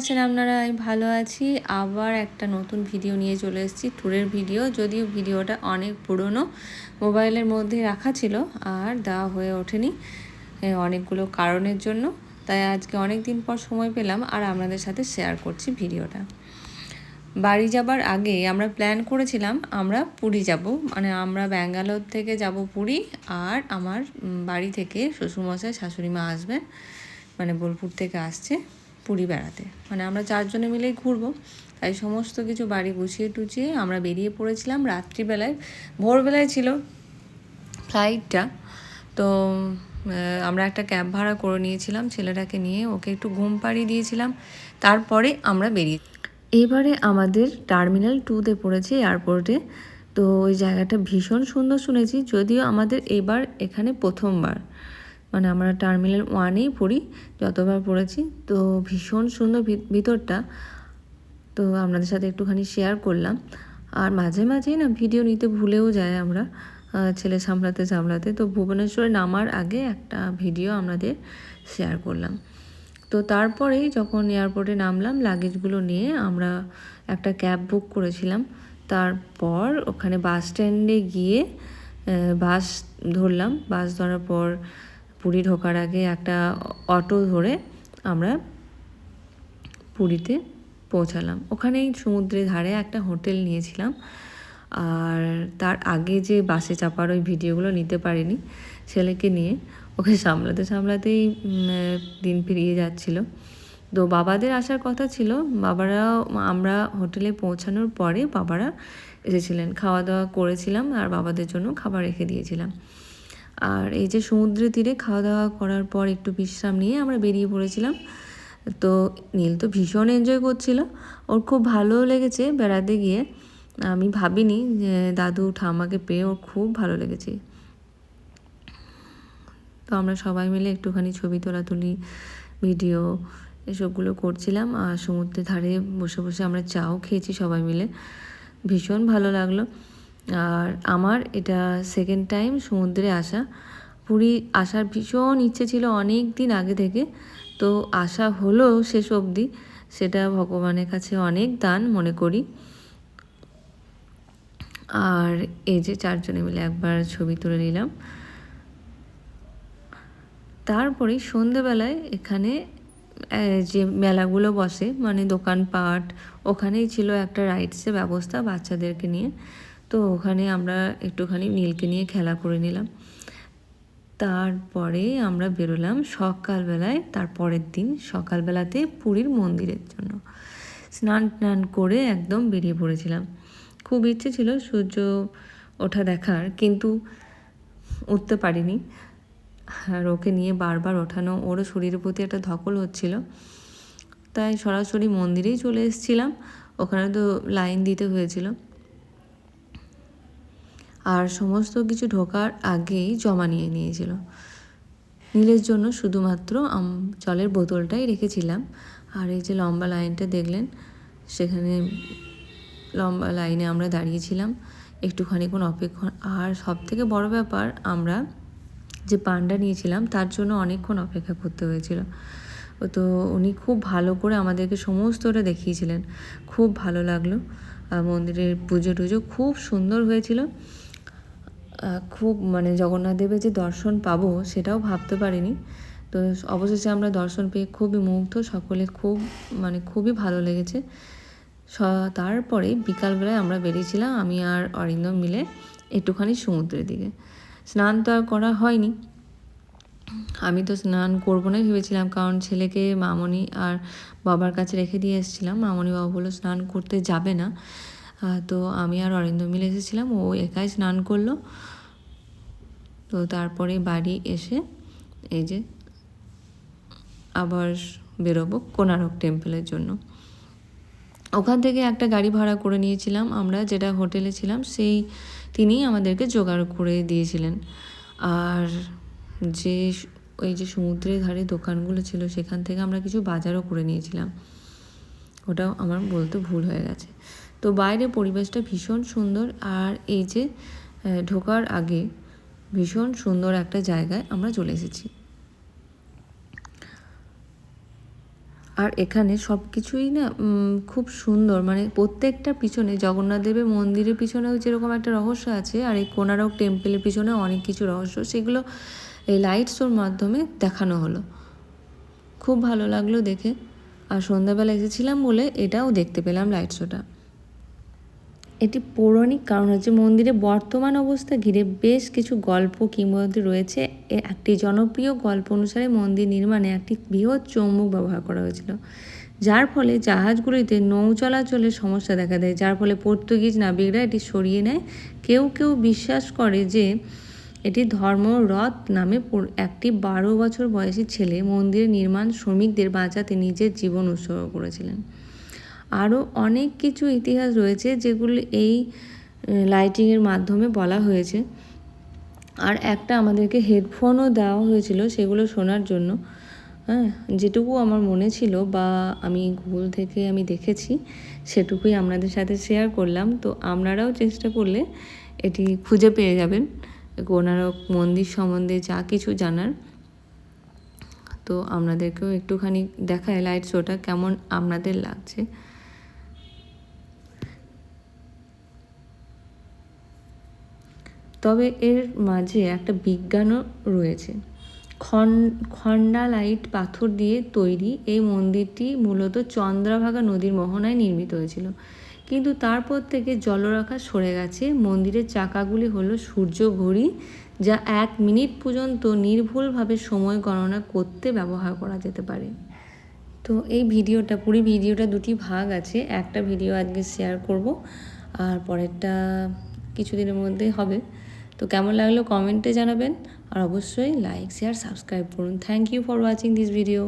আছেন আপনারা? আমি ভালো আছি। আবার একটা নতুন ভিডিও নিয়ে চলে এসেছি ট্যুরের ভিডিও। যদিও ভিডিওটা অনেক পুরনো, মোবাইলের মধ্যে রাখা ছিল আর দেওয়া হয়ে ওঠেনি অনেকগুলো কারণের জন্য। তাই আজকে অনেক দিন পর সময় পেলাম আর আপনাদের সাথে শেয়ার করছি ভিডিওটা। বাড়ি যাবার আগে আমরা প্ল্যান করেছিলাম, আমরা পুরী যাব। মানে আমরা ব্যাঙ্গালোর থেকে যাব পুরী আর আমার বাড়ি থেকে শ্বশুরমশাই শাশুড়ি মা আসবেন। মানে বোলপুর থেকে আসছে। পুরী বেড়াতে। মানে আমরা চারজনে মিলেই ঘুরবো। তাই সমস্ত কিছু বাড়ি গুছিয়ে টুচিয়ে আমরা বেরিয়ে পড়েছিলাম রাত্রিবেলায়। ভোরবেলায় ছিল ফ্লাইটটা তো আমরা একটা ক্যাব ভাড়া করে নিয়েছিলাম ছেলেটাকে নিয়ে। ওকে একটু ঘুম পাড়িয়ে দিয়েছিলাম। তারপরে আমরা বেরিয়ে এবারে আমাদের টার্মিনাল টুতে পড়েছে এয়ারপোর্টে তো ওই জায়গাটা ভীষণ সুন্দর শুনেছি। যদিও আমাদের এবার এখানে প্রথমবার। মানে আমরা টার্মিনাল ওয়ানেই পড়ি, যতবার পড়েছি। তো ভীষণ সুন্দর ভিতরটা। তো আপনাদের সাথে একটুখানি শেয়ার করলাম। আর মাঝে মাঝেই না ভিডিও নিতে ভুলেও যায় আমরা ছেলে সামলাতে সামলাতে। তো ভুবনেশ্বরে নামার আগে একটা ভিডিও আপনাদের শেয়ার করলাম। তো তারপরেই যখন এয়ারপোর্টে নামলাম লাগেজগুলো নিয়ে আমরা একটা ক্যাব বুক করেছিলাম। তারপর ওখানে বাস স্ট্যান্ডে গিয়ে বাস ধরলাম। বাস ধরার পর পুরী ঢোকার আগে একটা অটো ধরে আমরা পুরীতে পৌঁছালাম। ওখানেই সমুদ্রের ধারে একটা হোটেল নিয়েছিলাম। আর তার আগে যে বাসে চাপার ওই ভিডিওগুলো নিতে পারিনি ছেলেকে নিয়ে। ওকে সামলাতে সামলাতেই দিন পেরিয়ে যাচ্ছিল। তো বাবাদের আসার কথা ছিল, বাবারা, আমরা হোটেলে পৌঁছানোর পরে বাবারা এসেছিলেন। খাওয়া দাওয়া করেছিলাম আর বাবাদের জন্য খাবার রেখে দিয়েছিলাম। আর এই যে সমুদ্রের তীরে খাওয়া দাওয়া করার পর একটু বিশ্রাম নিয়ে আমরা বেরিয়ে পড়েছিলাম। তো নীল তো ভীষণ এনজয় করছিল। ওর খুব ভালো লেগেছে বেড়াতে গিয়ে। আমি ভাবিনি যে দাদু ঠাম্মাকে পেয়ে ওর খুব ভালো লেগেছে। তো আমরা সবাই মিলে একটুখানি ছবি তোলাতুলি ভিডিও এসবগুলো করছিলাম আর সমুদ্রের ধারে বসে বসে আমরা চাও খেয়েছি সবাই মিলে। ভীষণ ভালো লাগল। আর আমার এটা সেকেন্ড টাইম সমুদ্রে আসা। পুরী আসার ভীষণ ইচ্ছে ছিল অনেক দিন আগে থেকে। তো আসা হলো শেষ অবধি, সেটা ভগবানের কাছে অনেক দান মনে করি। আর এই যে চারজনে মিলে একবার ছবি তুলে নিলাম। তারপরে সন্ধেবেলায় এখানে যে মেলাগুলো বসে মানে দোকানপাট, ওখানেই ছিল একটা রাইডসের ব্যবস্থা বাচ্চাদেরকে নিয়ে। তো ওখানে আমরা একটুখানি নীলকে নিয়ে খেলা করে নিলাম। তারপরে আমরা বেরোলাম সকালবেলায়, তার পরের দিন সকালবেলাতে পুরীর মন্দিরের জন্য। স্নান টান করে একদম বেরিয়ে পড়েছিলাম। খুব ইচ্ছে ছিল সূর্য ওঠা দেখার, কিন্তু উঠতে পারিনি। আর ওকে নিয়ে বারবার ওঠানো, ওরও শরীরের প্রতি একটা ধকল হচ্ছিল। তাই সরাসরি মন্দিরেই চলে এসেছিলাম। ওখানে তো লাইন দিতে হয়েছিল। আর সমস্ত কিছু ঢোকার আগেই জমা নিয়ে নিয়েছিল। নীলের জন্য শুধুমাত্র জলের বোতলটাই রেখেছিলাম। আর এই যে লম্বা লাইনটা দেখলেন, সেখানে লম্বা লাইনে আমরা দাঁড়িয়েছিলাম। একটুখানি কোন অপেক্ষা, আর সব থেকে বড় ব্যাপার, আমরা যে পান্ডা নিয়েছিলাম, তার জন্য অনেকক্ষণ অপেক্ষা করতে হয়েছিল। তো উনি খুব ভালো করে আমাদেরকে সমস্তটা দেখিয়েছিলেন। খুব ভালো লাগল। মন্দিরের পুজো টুজো খুব সুন্দর হয়েছিল। খুব মানে জগন্নাথ দেবের যে দর্শন পাবো সেটাও ভাবতে পারিনি। তো অবশেষে আমরা দর্শন পেয়ে খুবই মুগ্ধ, সকলে খুব মানে খুবই ভালো লেগেছে। স- তারপরে বিকালবেলায় আমরা বেরিয়েছিলাম, আমি আর অরিন্দম মিলে একটুখানি সমুদ্রের দিকে। স্নান তো আর করা হয়নি। আমি তো স্নান করব না ভেবেছিলাম, কারণ ছেলেকে মামনি আর বাবার কাছে রেখে দিয়ে এসেছিলাম। মামনি বাবা বলল স্নান করতে যাবে না। তো আমি আর অরিন্দ মিলে এসেছিলাম, ও একাই স্নান করল। তো তারপরে বাড়ি এসে এই যে আবার বেরোবো কোনারক টেম্পলের জন্য। ওখান থেকে একটা গাড়ি ভাড়া করে নিয়েছিলাম আমরা, যেটা হোটেলে ছিলাম, সেই তিনিই আমাদেরকে জোগাড় করে দিয়েছিলেন। আর যে ওই যে সমুদ্রের ধারে দোকানগুলো ছিল, সেখান থেকে আমরা কিছু বাজারও করে নিয়েছিলাম। ওটাও আমার বলতে ভুল হয়ে গেছে। তো বাইরে পরিবেশটা ভীষণ সুন্দর, আর এই যে ঢোকার আগে ভীষণ সুন্দর একটা জায়গায় আমরা চলে এসেছি। আর এখানে সব কিছুই না খুব সুন্দর। মানে প্রত্যেকটা পিছনে, জগন্নাথ দেবের মন্দিরের পিছনেও যেরকম একটা রহস্য আছে, আর এই কোনারক টেম্পলের পিছনে অনেক কিছু রহস্য, সেগুলো এই লাইট শোর মাধ্যমে দেখানো হলো। খুব ভালো লাগল দেখে। আর সন্ধ্যাবেলা এসেছিলাম বলে এটাও দেখতে পেলাম লাইট শোটা। এটি পৌরাণিক কারণ হচ্ছে মন্দিরে বর্তমান অবস্থা ঘিরে বেশ কিছু গল্প কিংবদন্তি রয়েছে। একটি জনপ্রিয় গল্প অনুসারে মন্দির নির্মাণে একটি বৃহৎ চৌম্বক ব্যবহার করা হয়েছিল, যার ফলে জাহাজগুলিতে নৌ চলাচলের সমস্যা দেখা দেয়, যার ফলে পর্তুগিজ নাবিকরা এটি সরিয়ে নেয়। কেউ কেউ বিশ্বাস করে যে এটি ধর্মরথ নামে একটি বারো বছর বয়সী ছেলে মন্দিরের নির্মাণ শ্রমিকদের বাঁচাতে নিজের জীবন উৎসর্গ করেছিলেন। আরও অনেক কিছু ইতিহাস রয়েছে যেগুলো এই লাইটিংয়ের মাধ্যমে বলা হয়েছে। আর একটা আমাদেরকে হেডফোনও দেওয়া হয়েছিল সেগুলো শোনার জন্য। হ্যাঁ যেটুকু আমার মনে ছিল বা আমি গুগল থেকে আমি দেখেছি, সেটুকুই আপনাদের সাথে শেয়ার করলাম। তো আপনারাও চেষ্টা করলে এটি খুঁজে পেয়ে যাবেন কোনারক মন্দির সম্বন্ধে যা কিছু জানার। তো আপনাদেরকেও একটুখানি দেখায় লাইট শোটা কেমন আপনাদের লাগছে। তবে এর মাঝে একটা বিজ্ঞানও রয়েছে। খন খন্ডা লাইট পাথর দিয়ে তৈরি এই মন্দিরটি মূলত চন্দ্রভাগা নদীর মোহনায় নির্মিত হয়েছিল। কিন্তু তারপর থেকে জলরেখা সরে গেছে। মন্দিরের চাকাগুলি হলো সূর্য ঘড়ি, যা এক মিনিট পর্যন্ত নির্ভুলভাবে সময় গণনা করতে ব্যবহার করা যেতে পারে। তো এই ভিডিওটা, পুরো ভিডিওটা দুটি ভাগ আছে। একটা ভিডিও আজকে শেয়ার করব, আর পরেরটা কিছুদিনের মধ্যে হবে। তো কেমন লাগল কমেন্টে জানাবেন। আর অবশ্যই লাইক শেয়ার সাবস্ক্রাইব করুন। Thank you for watching this video